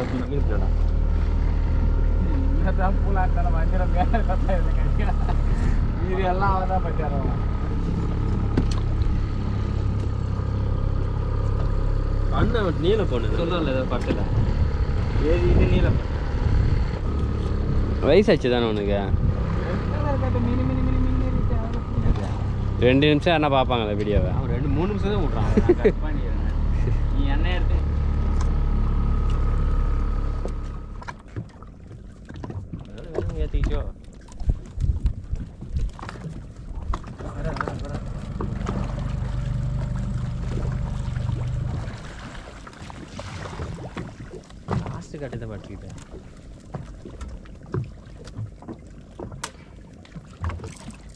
பார்த்து இருக்குடா இதான் பூலாட்டல வஞ்சிரம் மேலே கட்டா இருக்க இது எல்லாம் அவன் தான் பச்சாரவன் அண்ணன் நீல பொண்ணு சொல்லல ஏதோ பக்கத்தில் ஏது இது நீல பொண்ணு வயசாச்சு தானே உனக்கு ரெண்டு நிமிஷம் என்ன பார்ப்பாங்களா வீடியோவை ரெண்டு மூணு நிமிஷம் தான் விட்றான் நீ என்ன எடுத்து ஏற்றிக்கிச்சோ லாஸ்ட் கட்டத்தை பட்டுக்கிட்டேன்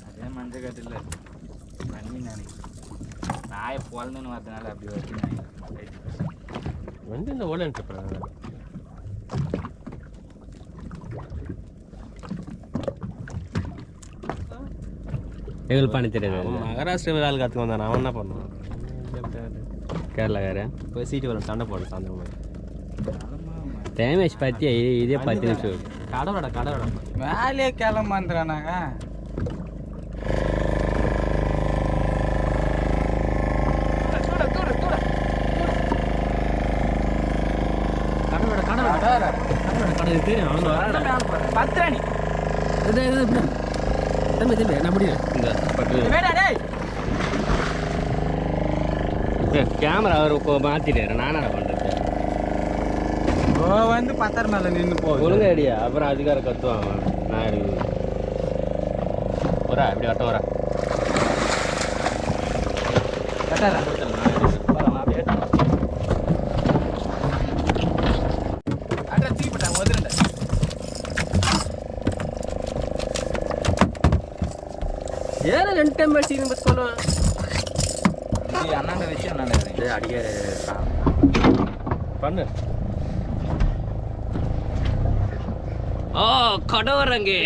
அதே மஞ்சள் கட்டில் பண்ணி நினைக்கிறேன் நாயை பிறந்துன்னு வரதுனால அப்படி வச்சு நினைக்கிறேன் வந்து இந்த ஓலன் எங்களுக்கு பண்ண தெரியாது மகாராஷ்டிரா வேலை கற்றுக்க வந்தான். அவன் என்ன பண்ணுவான் கேரளாக்காரன். போய் சீட்டு வரும். சண்டை போடு சாயந்தரம் டேமேஜ் பற்றி இதே பத்து நிமிஷம். கடவுடா கடவுடா வேலையே கிளம்பான்றானாங்க கடவுடா கடவுடா கடவுடா கடவுள் தெரியும் பத்திராணி. தம்பி தம்பி என்ன முடியும். இந்த பட்டு. கேமரா அவர் மாற்றிடுறேன் நானாடா பண்ணுறேன் வந்து பத்தர் மேலே நின்று போ. ஒழுங்க அடியா அப்புறம் அதிகார கத்துவாங்க நான் எடுக்கு வரா இப்படி வட்ட வரா கட்டாரா ஏன் ரெண்டு டைம் அடிச்சு பஸ் சொல்லுவேன் இது அண்ணாண்ட வச்சு அண்ணாண்ட அடிக்க பண்ணு ஓ கடவரங்கே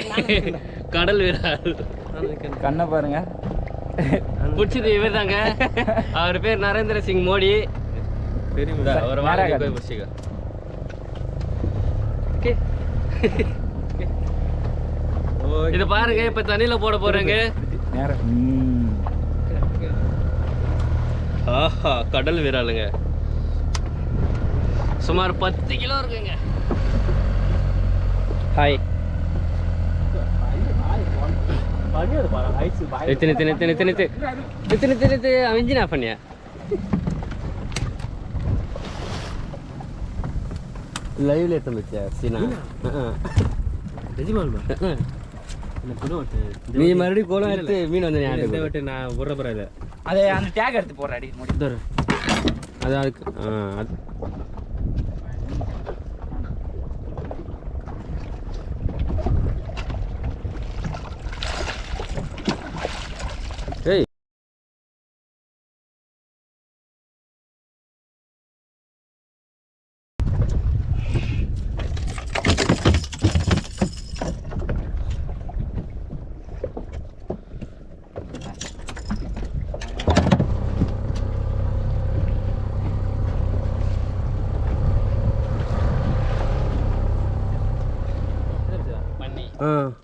கடல் வீரர் கண்ணை பாருங்க பிடிச்சது இவர் தாங்க அவர் பேர் நரேந்திர சிங் மோடி தெரியும் ஒரு நேரா வாரம் காட்டு. போய் பிடிச்சிக்க ஓகே இது பாருங்க இப்ப தண்ணியில போட போறேங்க நேரம் ஆஹா கடல் வீராளுங்க. சுமார் பத்து கிலோ இருக்குங்க. ஹாய் நித்து நித்து நித்து நித்து நித்து நித்து நித்து நித்து ஆஃப் பண்ணியா? லைவ்ல எடுத்து வச்சா சீனா. நிஜமாலுமா? நீ மறுபடியும் கோலம் எடுத்து மீன் வந்து இந்த வாட்டி நான் விடுற போறேன் இதை. அதை அந்த டேக் எடுத்து போடுறாடி முடி அது அதுக்கு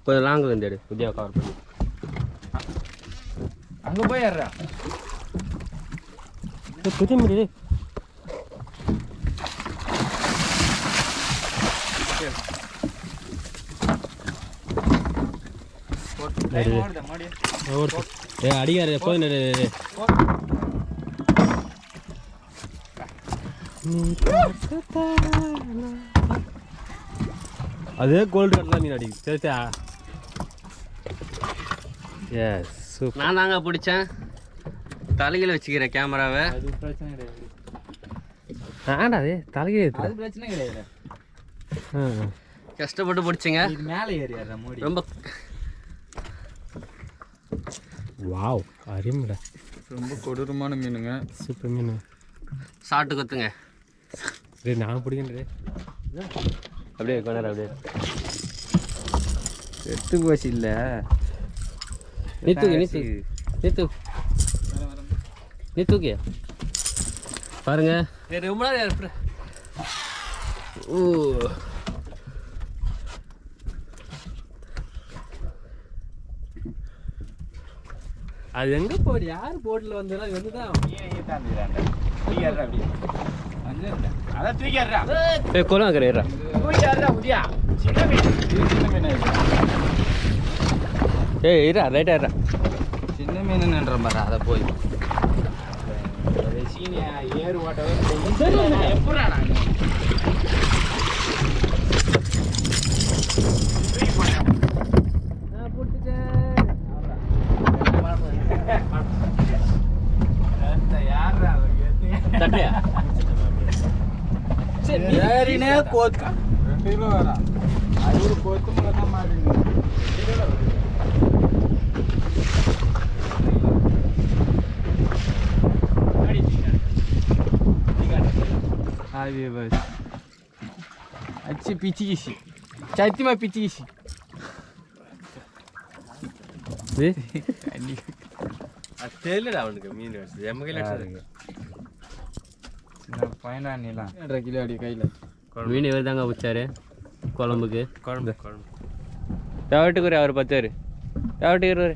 கொஞ்சம் லாங்கில் இருந்து எடு. வித்யா கவர் பண்ணி அங்கே போய் ஏறா முடியுது அடிக்காரு போய் போய் அதே கோல்டு கட்டில் மீன் அடிக்குது சரி சரி எஸ் சூப்பர் நான் தாங்க பிடிச்சேன். தலையில் வச்சுக்கிறேன் கேமராவை. அது பிரச்சனை கிடையாது. ஆடா அதே தலையே அது பிரச்சனை கிடையாது. கஷ்டப்பட்டு பிடிச்சிங்க. இது மேலே ஏறி ஏறுறா மோடி. ரொம்ப வாவ் அருமைடா. ரொம்ப கொடூரமான மீனுங்க. சூப்பர் மீன். சாப்பிட்டு கொத்துங்க. டேய் நான் பிடிக்கின்றே அப்படியே கொண்டாரு அப்படியே எடுத்து போச்சு இல்ல. நித்துக்கு நித்து நித்து நித்துக்கு பாருங்க. ரொம்ப நேரம் ஓ அது எங்க போடு? யார் வந்ததுன்னா வந்தாலும் வந்து தான். அதான் தூக்கிடுறா ஏய் கொலம் கரையறா தூக்கிடுறா உதியா சின்ன மீன் இது சின்ன மீன். இது. ஏய் இரா ரைட்டா இரா சின்ன மீனுன்ற மாதிரி அதை போய். சீனியா ஏறு ஓட்டவே எப்படா தட்டையா ತಯಾರಿನೇ ಕೋದ್ಕ ಐವರು ಕೋತು ಮಗ ಮಾಡಿ अभी बस अच्छी पीछे की सी चाहती मैं पीछे की सी అట్టేలే రావండి మీన్ ఎమ్మకి పైన నీళ్ళ కిలో అడిగి కైలాస్ மீன் இவர் தாங்க பிடிச்சாரு குழம்புக்கு. குழம்பு குழம்பு. தவட்டுக்குரு அவர் பத்தாரு. தவட்டுக்குரு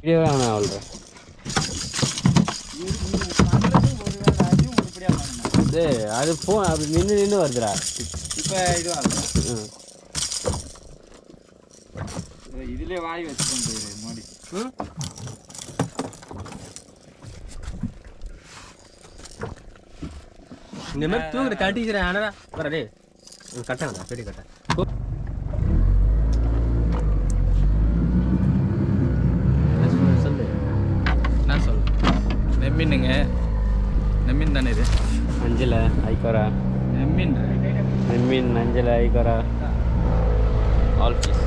வீடியோ வேணாம் அவள்கிட்ட. அது ஃபோன் அது நின்று நின்று வருதுடா. இப்போ இதுவாக இதுலேயே வாய் வச்சுக்கோங்க மோடி இந்த மாதிரி தூங்குற தட்டிக்கிறேன் ஆனடா வர டே கட்டாங்கடா பெரிய கட்டா சொல்லு நான் சொல்ல நெம்மின்னுங்க நெம்மின் தானே இது அஞ்சல ஐக்கோரா நெம்மின் நிம்மின் அஞ்சல ஐக்கோரா ஆல் பீஸ்